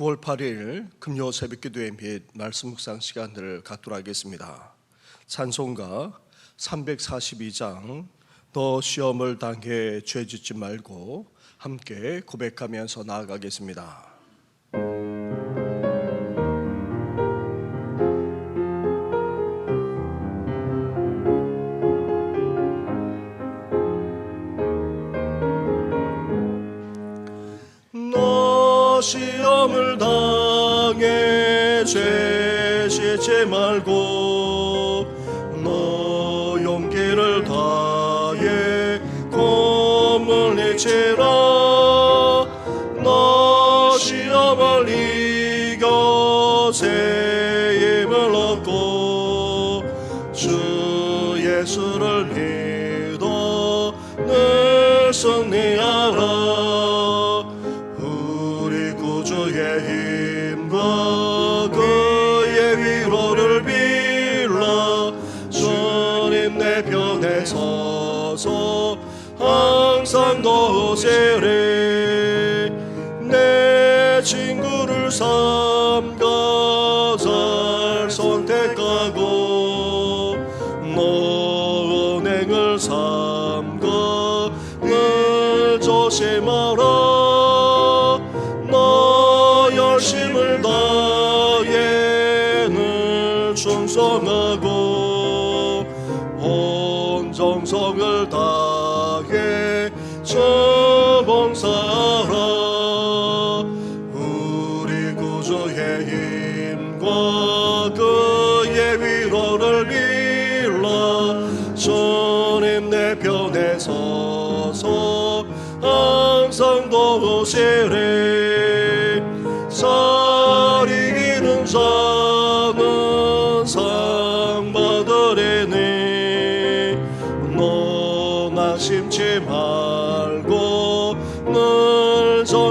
9월 8일 금요 새벽 기도회 및 말씀 묵상 시간들을 갖도록 하겠습니다. 찬송가 342장 너 시험을 당해 죄 짓지 말고 함께 고백하면서 나아가겠습니다. 죄 짓지 말고 너 용기를 다해 내치라 늘조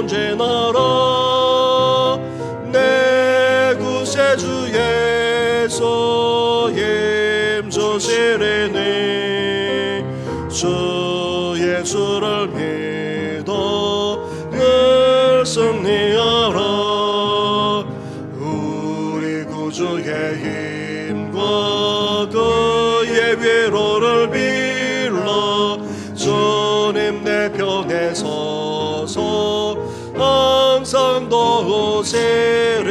늘 전진하라 내 구세주 예수 힘 주시리니? 주 예수를 믿어 늘 승리하라 도우시리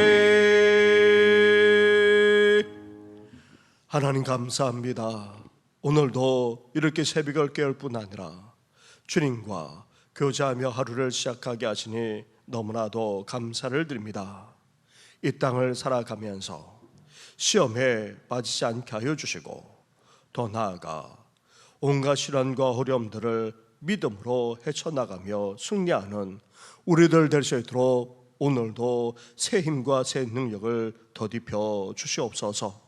하나님 감사합니다. 오늘도 이렇게 새벽을 깨울 뿐 아니라 주님과 교제하며 하루를 시작하게 하시니 너무나도 감사를 드립니다. 이 땅을 살아가면서 시험에 빠지지 않게 하여 주시고 더 나아가 온갖 시련과 어려움들을 믿음으로 헤쳐나가며 승리하는 우리들 될 수 있도록 오늘도 새 힘과 새 능력을 더딥혀 주시옵소서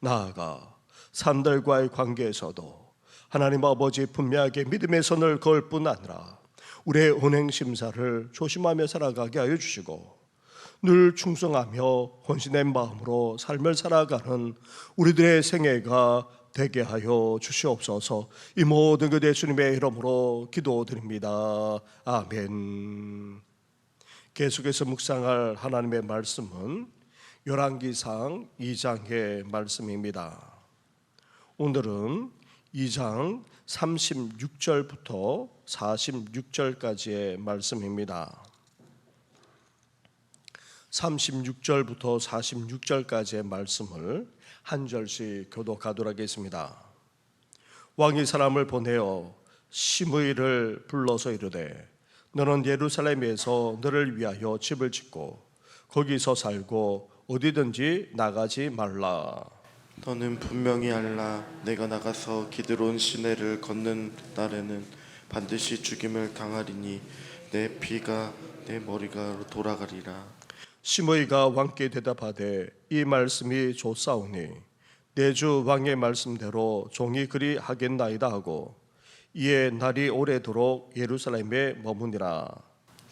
나아가 산들과의 관계에서도 하나님 아버지 분명하게 믿음의 선을 그을 뿐 아니라 우리의 은행 심사를 조심하며 살아가게 하여 주시고 늘 충성하며 헌신된 마음으로 삶을 살아가는 우리들의 생애가 되게 하여 주시옵소서. 이 모든 그 예수님의 이름으로 기도드립니다. 아멘. 계속해서 묵상할 하나님의 말씀은 열왕기상 2장의 말씀입니다. 오늘은 2장 36절부터 46절까지의 말씀입니다. 36절부터 46절까지의 말씀을 한 절씩 교독하도록 하겠습니다. 왕이 사람을 보내어 시므이를 불러서 이르되 너는 예루살렘에서 너를 위하여 집을 짓고 거기서 살고 어디든지 나가지 말라. 너는 분명히 알라 내가 나가서 기드론 시내를 걷는 날에는 반드시 죽임을 당하리니 내 피가 내 머리가 돌아가리라 시므이가 왕께 대답하되 이 말씀이 좋사오니 내 주 왕의 말씀대로 종이 그리 하겠나이다 하고 이에 날이 오래도록 예루살렘에 머무니라.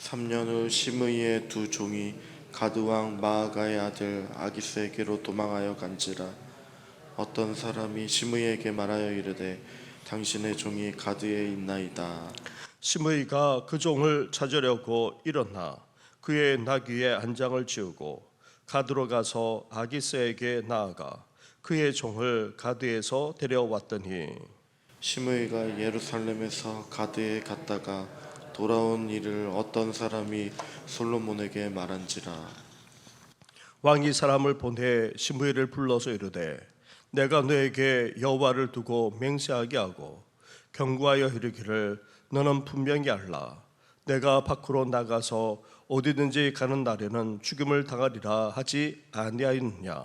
3년 후 시므이의 두 종이 가드왕 마아가의 아들 아기스에게로 도망하여 간지라. 어떤 사람이 시므이에게 말하여 이르되 당신의 종이 가드에 있나이다. 시므이가 그 종을 찾으려고 일어나 그의 나귀에 안장을 지우고 가드로 가서 아기스에게 나아가 그의 종을 가드에서 데려왔더니 시므이가 예루살렘에서 가드에 갔다가 돌아온 일을 어떤 사람이 솔로몬에게 말한지라. 왕이 사람을 보내 시므이를 불러서 이르되 내가 너에게 여호와를 두고 맹세하게 하고 경고하여 이르기를 너는 분명히 알라. 내가 밖으로 나가서 어디든지 가는 날에는 죽임을 당하리라 하지 아니하였느냐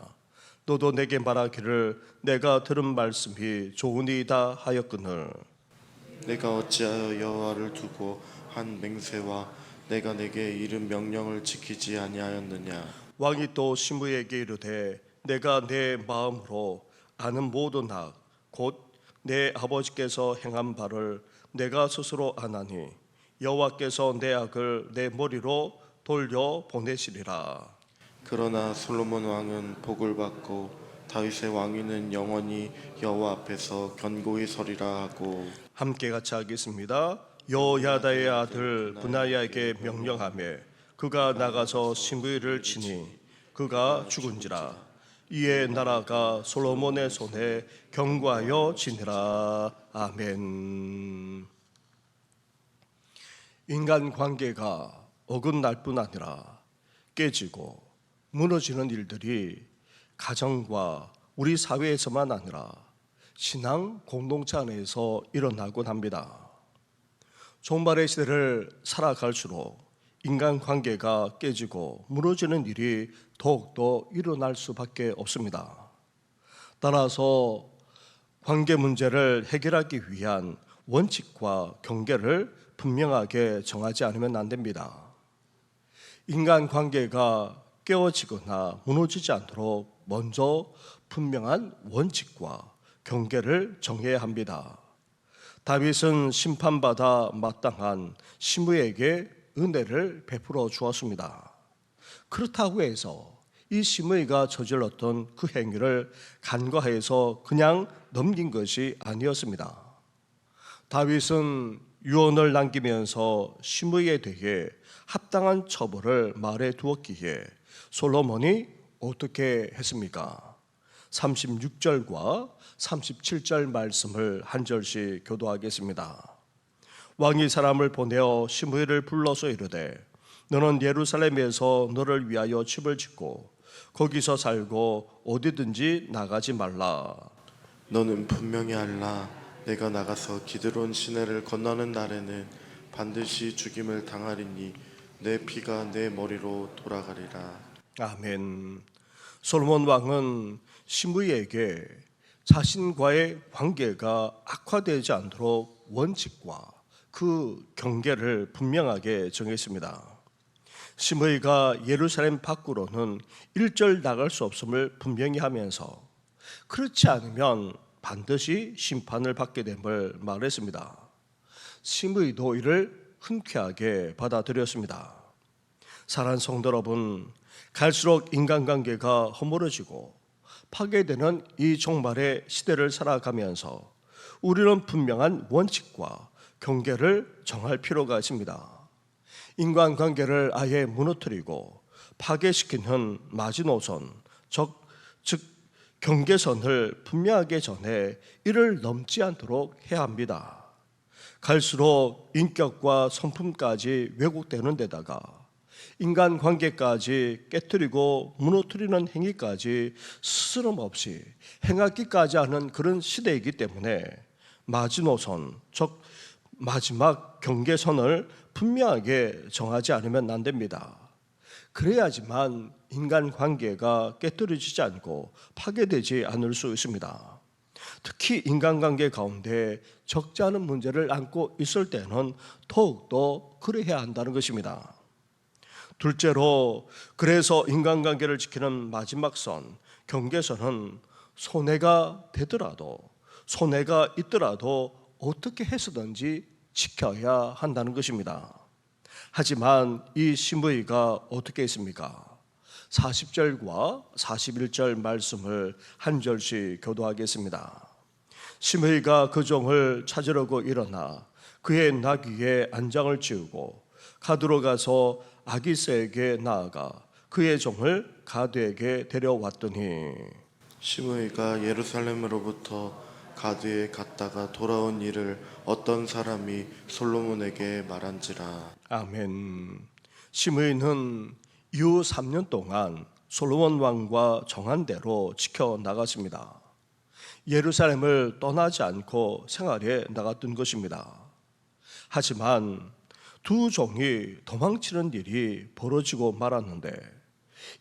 너도 내게 말하기를 내가 들은 말씀이 좋으니이다 하였거늘. 내가 어찌하여 여호와를 두고 한 맹세와 내가 내게 이른 명령을 지키지 아니하였느냐? 왕이 또 시므에게 이르되 내가 내 마음으로 아는 모든 악곧 내 아버지께서 행한 바를 내가 스스로 아나니 여호와께서 내 악을 내 머리로 돌려 보내시리라 그러나 솔로몬 왕은 복을 받고 다윗의 왕위는 영원히 여호와 앞에서 견고히 서리라 하고 함께 같이 하겠습니다. 여호야다의 아들 분하야에게 명령하며 그가 나가서 시므이를 치니 그가 죽은지라. 이에 나라가 솔로몬의 손에 경고하여 지니라. 아멘. 인간 관계가 어긋날 뿐 아니라 깨지고 무너지는 일들이 가정과 우리 사회에서만 아니라 신앙 공동체 안에서 일어나곤 합니다. 종말의 시대를 살아갈수록 인간 관계가 깨지고 무너지는 일이 더욱더 일어날 수밖에 없습니다. 따라서 관계 문제를 해결하기 위한 원칙과 경계를 분명하게 정하지 않으면 안 됩니다. 인간 관계가 깨어지거나 무너지지 않도록 먼저 분명한 원칙과 경계를 정해야 합니다. 다윗은 심판받아 마땅한 시므에게 은혜를 베풀어 주었습니다. 그렇다고 해서 이 시므이가 저질렀던 그 행위를 간과해서 그냥 넘긴 것이 아니었습니다. 다윗은 유언을 남기면서 시므이에 대해 합당한 처벌을 말해 두었기에 솔로몬이 어떻게 했습니까? 36절과 37절 말씀을 한 절씩 교도하겠습니다. 왕이 사람을 보내어 시므이를 불러서 이르되 너는 예루살렘에서 너를 위하여 집을 짓고 거기서 살고 어디든지 나가지 말라. 너는 분명히 알라 내가 나가서 기드론 시내를 건너는 날에는 반드시 죽임을 당하리니 내 피가 내 머리로 돌아가리라 아멘. 솔로몬 왕은 시므이에게 자신과의 관계가 악화되지 않도록 원칙과 그 경계를 분명하게 정했습니다. 시므이가 예루살렘 밖으로는 일절 나갈 수 없음을 분명히 하면서 그렇지 않으면 반드시 심판을 받게 됨을 말했습니다. 시므이도 이를 흔쾌하게 받아들였습니다. 사랑 성도 여러분, 갈수록 인간관계가 허물어지고 파괴되는 이 종말의 시대를 살아가면서 우리는 분명한 원칙과 경계를 정할 필요가 있습니다. 인간관계를 아예 무너뜨리고 파괴시키는 마지노선, 즉, 즉 경계선을 분명하게 전해 이를 넘지 않도록 해야 합니다. 갈수록 인격과 성품까지 왜곡되는 데다가 인간 관계까지 깨뜨리고 무너뜨리는 행위까지 스스럼 없이 행하기까지 하는 그런 시대이기 때문에 마지노선, 즉 마지막 경계선을 분명하게 정하지 않으면 안 됩니다. 그래야지만 인간 관계가 깨뜨려지지 않고 파괴되지 않을 수 있습니다. 특히 인간관계 가운데 적지 않은 문제를 안고 있을 때는 더욱더 그래야 한다는 것입니다. 둘째로 그래서 인간관계를 지키는 마지막 선, 경계선은 손해가 되더라도 손해가 있더라도 어떻게 해서든지 지켜야 한다는 것입니다. 하지만 이 시므이가 어떻게 했습니까? 40절과 41절 말씀을 한 절씩 교도하겠습니다. 시므이가 그 종을 찾으려고 일어나 그의 나귀에 안장을 지우고 가드로 가서 아기스에게 나아가 그의 종을 가드에게 데려왔더니 시므이가 예루살렘으로부터 가드에 갔다가 돌아온 일을 어떤 사람이 솔로몬에게 말한지라 아멘. 시므이는 이후 3년 동안 솔로몬 왕과 정한 대로 지켜 나갔습니다. 예루살렘을 떠나지 않고 생활에 나갔던 것입니다. 하지만 두 종이 도망치는 일이 벌어지고 말았는데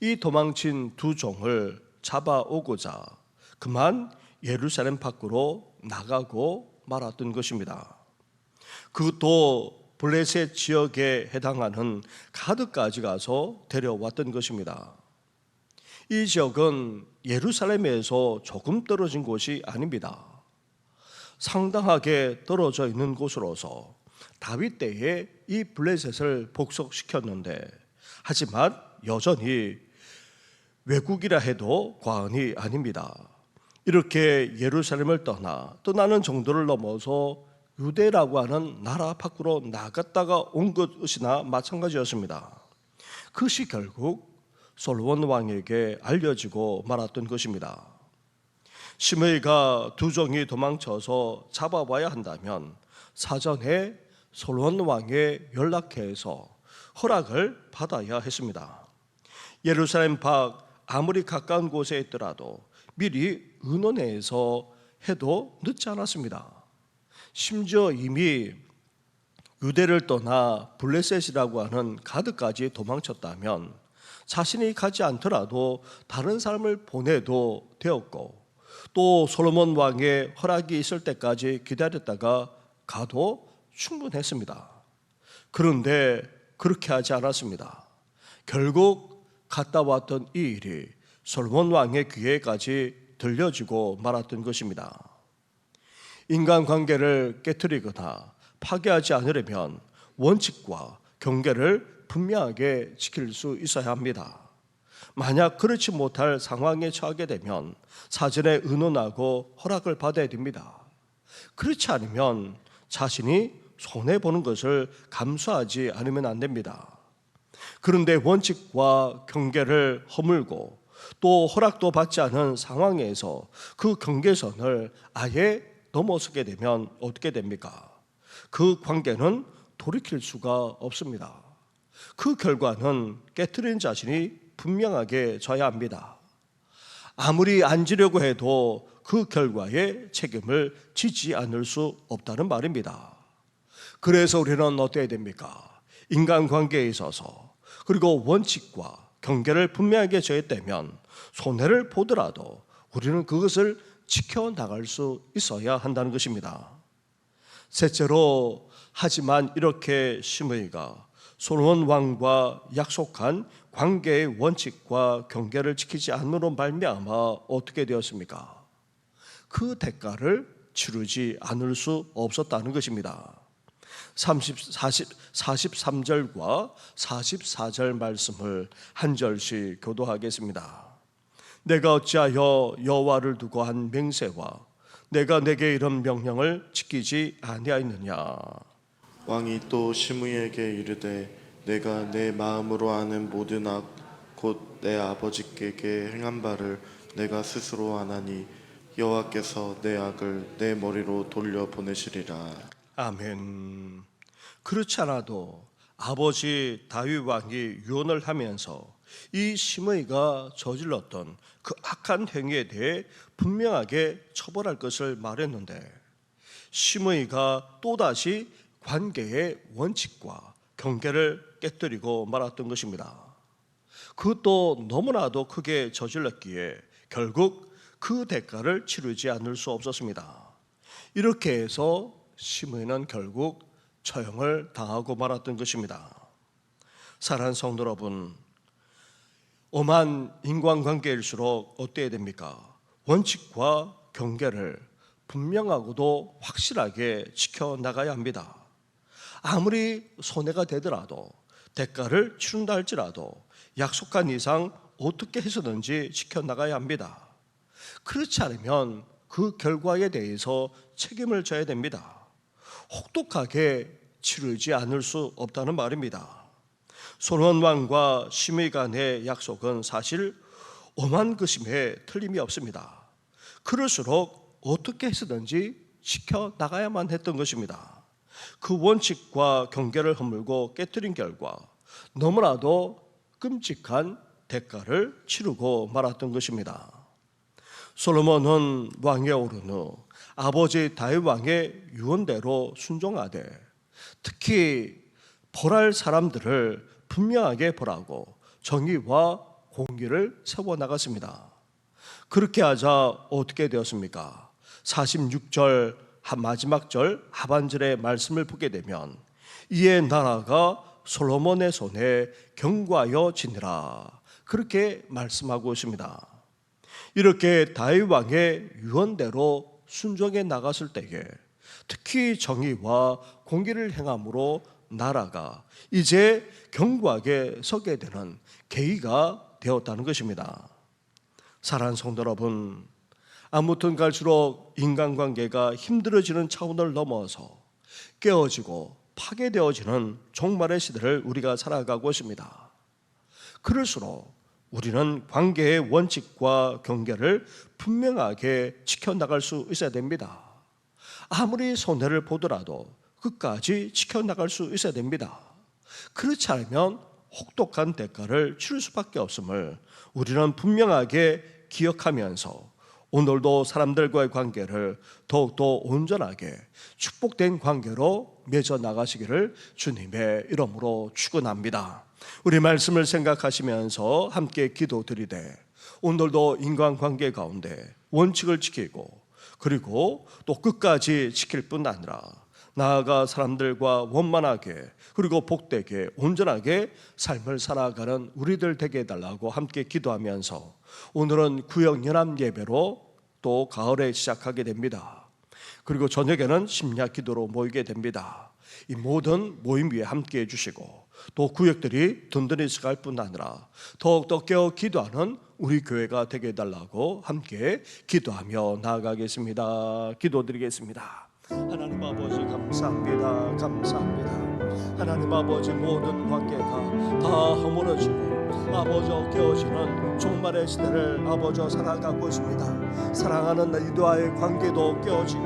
이 도망친 두 종을 잡아오고자 그만 예루살렘 밖으로 나가고 말았던 것입니다. 그것도 블레셋 지역에 해당하는 가드까지 가서 데려왔던 것입니다. 이 지역은 예루살렘에서 조금 떨어진 곳이 아닙니다. 상당하게 떨어져 있는 곳으로서 다윗 때에 이 블레셋을 복속시켰는데 하지만 여전히 외국이라 해도 과언이 아닙니다. 이렇게 예루살렘을 떠나 떠나는 정도를 넘어서 유대라고 하는 나라 밖으로 나갔다가 온 것이나 마찬가지였습니다. 그것이 결국 솔로몬 왕에게 알려지고 말았던 것입니다. 시므이가 두 종이 도망쳐서 잡아와야 한다면 사전에 솔로몬 왕에 연락해서 허락을 받아야 했습니다. 예루살렘 밖 아무리 가까운 곳에 있더라도 미리 의논해서 해도 늦지 않았습니다. 심지어 이미 유대를 떠나 블레셋이라고 하는 가드까지 도망쳤다면 자신이 가지 않더라도 다른 사람을 보내도 되었고 또 솔로몬 왕의 허락이 있을 때까지 기다렸다가 가도 충분했습니다. 그런데 그렇게 하지 않았습니다. 결국 갔다 왔던 이 일이 솔로몬 왕의 귀에까지 들려지고 말았던 것입니다. 인간 관계를 깨뜨리거나 파괴하지 않으려면 원칙과 경계를 분명하게 지킬 수 있어야 합니다. 만약 그렇지 못할 상황에 처하게 되면 사전에 의논하고 허락을 받아야 됩니다. 그렇지 않으면 자신이 손해 보는 것을 감수하지 않으면 안 됩니다. 그런데 원칙과 경계를 허물고 또 허락도 받지 않은 상황에서 그 경계선을 아예 넘어서게 되면 어떻게 됩니까? 그 관계는 돌이킬 수가 없습니다. 그 결과는 깨뜨린 자신이 분명하게 져야 합니다. 아무리 앉으려고 해도 그 결과에 책임을 지지 않을 수 없다는 말입니다. 그래서 우리는 어때야 됩니까? 인간관계에 있어서 그리고 원칙과 경계를 분명하게 정했다면 손해를 보더라도 우리는 그것을 지켜나갈 수 있어야 한다는 것입니다. 셋째로 하지만 이렇게 시므이가 솔로몬 왕과 약속한 관계의 원칙과 경계를 지키지 않으로 말미암아 어떻게 되었습니까? 그 대가를 치르지 않을 수 없었다는 것입니다. 30, 40, 43절과 44절 말씀을 한 절씩 교도하겠습니다. 내가 어찌하여 여호와를 두고 한 맹세와 내가 내게 이런 명령을 지키지 아니하였느냐 왕이 또 시므이에게 이르되 내가 내 마음으로 아는 모든 악 곧 내 아버지께 행한 바를 내가 스스로 아나니 여호와께서 내 악을 내 머리로 돌려 보내시리라 아멘. 그렇지 않아도 아버지 다윗 왕이 유언을 하면서 이 시므이가 저질렀던 그 악한 행위에 대해 분명하게 처벌할 것을 말했는데 시므이가 또다시 관계의 원칙과 경계를 깨뜨리고 말았던 것입니다. 그것도 너무나도 크게 저질렀기에 결국 그 대가를 치르지 않을 수 없었습니다. 이렇게 해서 시므이는 결국 처형을 당하고 말았던 것입니다. 사랑하는 성도 여러분, 엄한 인간관계일수록 어때야 됩니까? 원칙과 경계를 분명하고도 확실하게 지켜 나가야 합니다. 아무리 손해가 되더라도 대가를 치른다 할지라도 약속한 이상 어떻게 해서든지 지켜 나가야 합니다. 그렇지 않으면 그 결과에 대해서 책임을 져야 됩니다. 혹독하게 치르지 않을 수 없다는 말입니다. 솔로몬 왕과 심의 간의 약속은 사실 오만 것임에 틀림이 없습니다. 그럴수록 어떻게 해서든지 지켜 나가야만 했던 것입니다. 그 원칙과 경계를 허물고 깨뜨린 결과 너무나도 끔찍한 대가를 치르고 말았던 것입니다. 솔로몬은 왕에 오른 후 아버지 다윗 왕의 유언대로 순종하되 특히 벌할 사람들을 분명하게 벌하고 정의와 공의를 세워 나갔습니다. 그렇게 하자 어떻게 되었습니까? 46절 마지막 절 하반절의 말씀을 보게 되면 이에 나라가 솔로몬의 손에 경과하여 지니라 그렇게 말씀하고 있습니다. 이렇게 다윗 왕의 유언대로 순종해 나갔을 때에 특히 정의와 공의를 행함으로 나라가 이제 견고하게 서게 되는 계기가 되었다는 것입니다. 사랑하는 성도 여러분, 아무튼 갈수록 인간관계가 힘들어지는 차원을 넘어서 깨어지고 파괴되어지는 종말의 시대를 우리가 살아가고 있습니다. 그럴수록 우리는 관계의 원칙과 경계를 분명하게 지켜나갈 수 있어야 됩니다. 아무리 손해를 보더라도 끝까지 지켜나갈 수 있어야 됩니다. 그렇지 않으면 혹독한 대가를 치를 수밖에 없음을 우리는 분명하게 기억하면서 오늘도 사람들과의 관계를 더욱더 온전하게 축복된 관계로 맺어 나가시기를 주님의 이름으로 축원합니다. 우리 말씀을 생각하시면서 함께 기도드리되 오늘도 인간관계 가운데 원칙을 지키고 그리고 또 끝까지 지킬 뿐 아니라 나아가 사람들과 원만하게 그리고 복되게 온전하게 삶을 살아가는 우리들 되게 해달라고 함께 기도하면서 오늘은 구역 연합 예배로 또 가을에 시작하게 됩니다. 그리고 저녁에는 심야 기도로 모이게 됩니다. 이 모든 모임 위에 함께 해주시고 또 구역들이 든든히 서갈 뿐 아니라 더욱더 깨어 기도하는 우리 교회가 되게 해달라고 함께 기도하며 나아가겠습니다. 기도드리겠습니다. 하나님 아버지 감사합니다. 감사합니다. 하나님 아버지 모든 관계가 다 허물어지고 아버지 깨어지는 종말의 시대를 아버지 살아가고 있습니다. 사랑하는 이도와의 관계도 깨어지고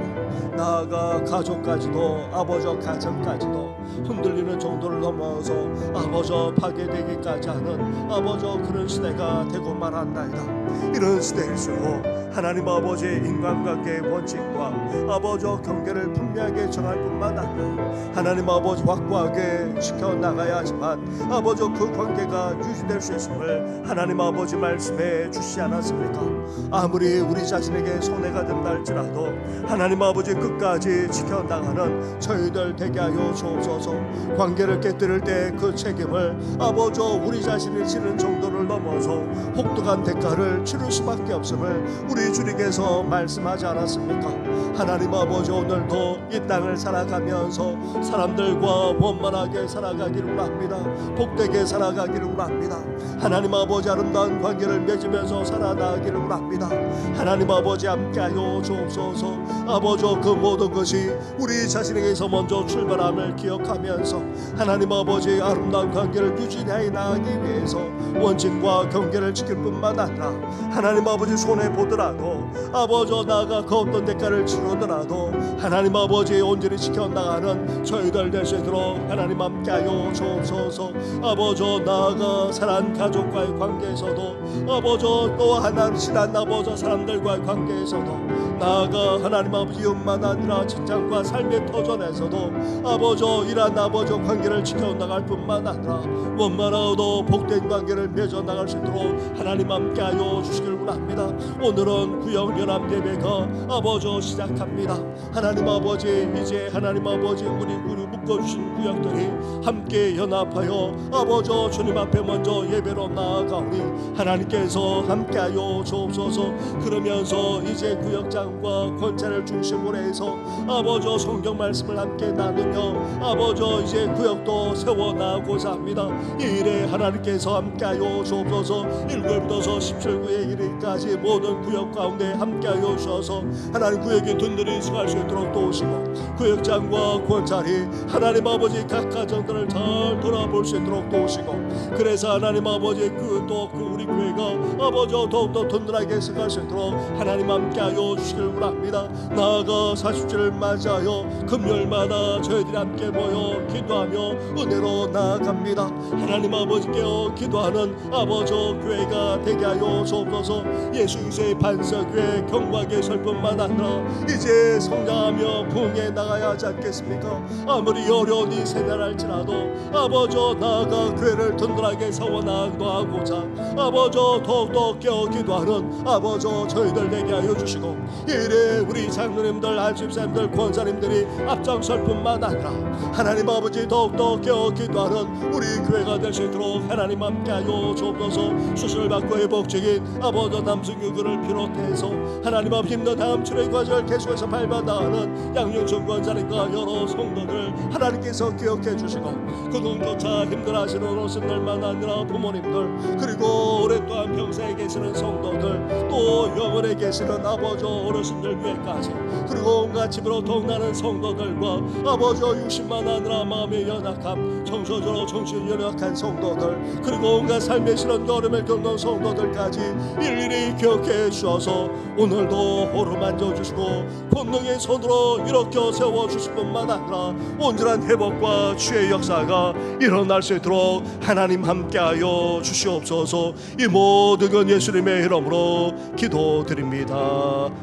나아가 가족까지도 아버지 가정까지도 흔들리는 정도를 넘어서 아버지 파괴되기까지 하는 아버지 그런 시대가 되고 말한다이다. 이런 시대일수록 하나님 아버지의 인간관계의 원칙과 아버지 경계를 분명하게 정할 뿐만 아니라 하나님 아버지 확고하게 지켜 나가야 하지만 아버지 그 관계가 유지될 수 있음을 하나님 아버지 말씀해 주시지 않았습니까? 아무리 우리 자신에게 손해가 된다 할지라도 하나님 아버지 끝까지 지켜 나가는 저희들 되게 하여 주옵소서 관계를 깨뜨릴 때 그 책임을 아버지 우리 자신이 지는 정도를 넘어서 혹독한 대가를 치를 수밖에 없음을 우리 주님께서 말씀하지 않았습니까? 하나님 아버지 오늘도 이 땅을 살아가면서 사람들과 원만하게 살아가기를 원합니다. 복되게 살아가기를 원합니다. 하나님 아버지 아름다운 관계를 맺으면서 살아나가기를 원합니다. 하나님 아버지 함께하여 주옵소서. 아버지 그 모든 것이 우리 자신에게서 먼저 출발함을 기억하면서 하나님 아버지 아름다운 관계를 유지해 나가기 위해서 원칙과 경계를 지킬 뿐만 아니라 하나님 아버지 손해 보더라도 아버지 나가 그 어떤 대가를 치르더라도 하나님 아버지 온전히 지켜나가는 저희들 될 수 있도록 하나님 함께 하여 주옵소서. 아버지 나아가 사랑 가족과의 관계에서도 아버지 또 하나님 친한 아버지 사람들과의 관계에서도 나아가 하나님 아버지 이웃만 아니라 직장과 삶의 터전에서도 아버지 이란 아버지 관계를 지켜나갈 뿐만 아니라 원만하고도 복된 관계를 맺어 나갈 수 있도록 하나님 함께 하여 주시길 원합니다. 오늘은 구역 연합 예배가 아버지 시작합니다. 하나님 아버지 이제 하나님 아버지 우리 우리 묶어주신 구역들이 함께 연합하여 아버지 주님 앞에 먼저 예배로 나아가오니 하나님께서 함께하여 주옵소서. 그러면서 이제 구역장과 권차를 중심으로 해서 아버지 성경 말씀을 함께 나누며 아버지 이제 구역도 세워 나가고자 합니다. 이 일에 하나님께서 함께하여 주옵소서. 1절부터 17구의 이르기까지 모든 구역 가운데 함께하여 주셔서 하나님 구역이 든든히 서갈 수 있도록 있도록 도우시고 구역장과 권자리 하나님 아버지 각 가정들을 잘 돌아볼 수 있도록 도우시고 그래서 하나님 아버지 그또 그 우리 교회가 아버지 더욱더 든든하게 생각할 수 있도록 하나님 함께하여 주시길 원합니다. 나아가 40주를 맞이하여 금요일마다 저희들이 함께 모여 기도하며 은혜로 나아갑니다. 하나님 아버지께 기도하는 아버지 교회가 되게 하여 주옵소서. 예수 그리스도의 반석교회 경과하게 설 뿐만 아니라 이제 성장 하며 부흥해 나가야 하지 않겠습니까? 아무리 어려운 이 세대랄지라도 아버지 나아가 교회를 든든하게 세워나가기도 하고자 아버지 더욱더 깨어 기도하는 아버지 저희들 되게 하여 주시고 이래 우리 장로님들 알집사님들 권사님들이 앞장설 뿐만 아니라 하나님 아버지 더욱더 깨어 기도하는 우리 교회가 될 수 있도록 하나님 함께 하여 주옵소서. 수술을 받고 회복적인 아버지 남승규를 비롯해서 하나님 앞 힘든 다음 치료의 과정을 계속해서 밟아나가는 양육전 권사님과 여러 성도들 하나님께서 기억해 주시고 그동조차 힘들어하시는 어르신들만 아니라 부모님들 그리고 오랫동안 평생에 계시는 성도들 또 영원에 계시는 아버지 어르신들 위에까지 그리고 온갖 집으로 동나는 성도들과 아버지 육신만 아니라 마음의 연약함 정서적으로 정신 연약한 성도들 그리고 온갖 삶의 실은 어려움을 겪는 성도들까지 일일이 기억해 주셔서 오늘도 호루만져 주시고 본능의 손 으로 일으켜 세워 주실 뿐만 아니라 온전한 회복과 주의 역사가 일어날 수 있도록 하나님 함께하여 주시옵소서. 이 모든 건 예수님의 이름으로 기도드립니다.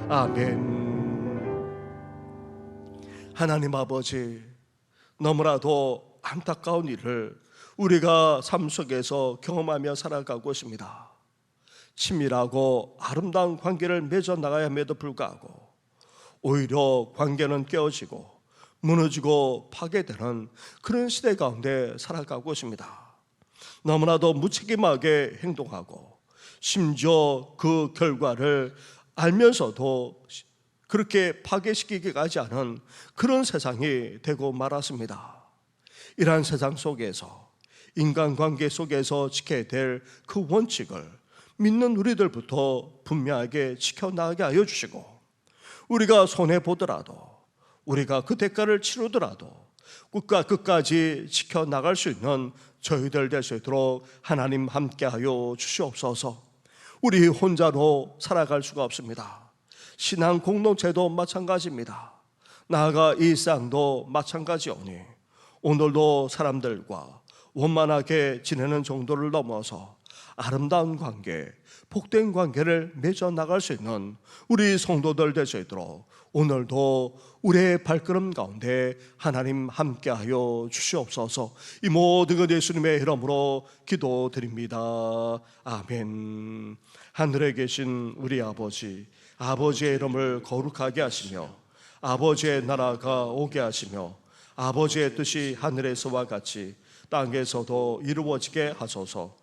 아멘. 하나님 아버지 너무나도 안타까운 일을 우리가 삶 속에서 경험하며 살아가고 있습니다. 친밀하고 아름다운 관계를 맺어 나가야 함에도 불구하고 오히려 관계는 깨어지고 무너지고 파괴되는 그런 시대 가운데 살아가고 있습니다. 너무나도 무책임하게 행동하고 심지어 그 결과를 알면서도 그렇게 파괴시키기까지 하는 그런 세상이 되고 말았습니다. 이러한 세상 속에서 인간관계 속에서 지켜야 될 그 원칙을 믿는 우리들부터 분명하게 지켜나가게 하여 주시고 우리가 손해 보더라도 우리가 그 대가를 치르더라도 끝과 끝까지 지켜 나갈 수 있는 저희들 될 수 있도록 하나님 함께하여 주시옵소서. 우리 혼자로 살아갈 수가 없습니다. 신앙 공동체도 마찬가지입니다. 나아가 일상도 마찬가지오니 오늘도 사람들과 원만하게 지내는 정도를 넘어서 아름다운 관계, 복된 관계를 맺어 나갈 수 있는 우리 성도들 될 수 있도록 오늘도 우리의 발걸음 가운데 하나님 함께하여 주시옵소서. 이 모든 것 예수님의 이름으로 기도드립니다. 아멘. 하늘에 계신 우리 아버지, 아버지의 이름을 거룩하게 하시며 아버지의 나라가 오게 하시며 아버지의 뜻이 하늘에서와 같이 땅에서도 이루어지게 하소서.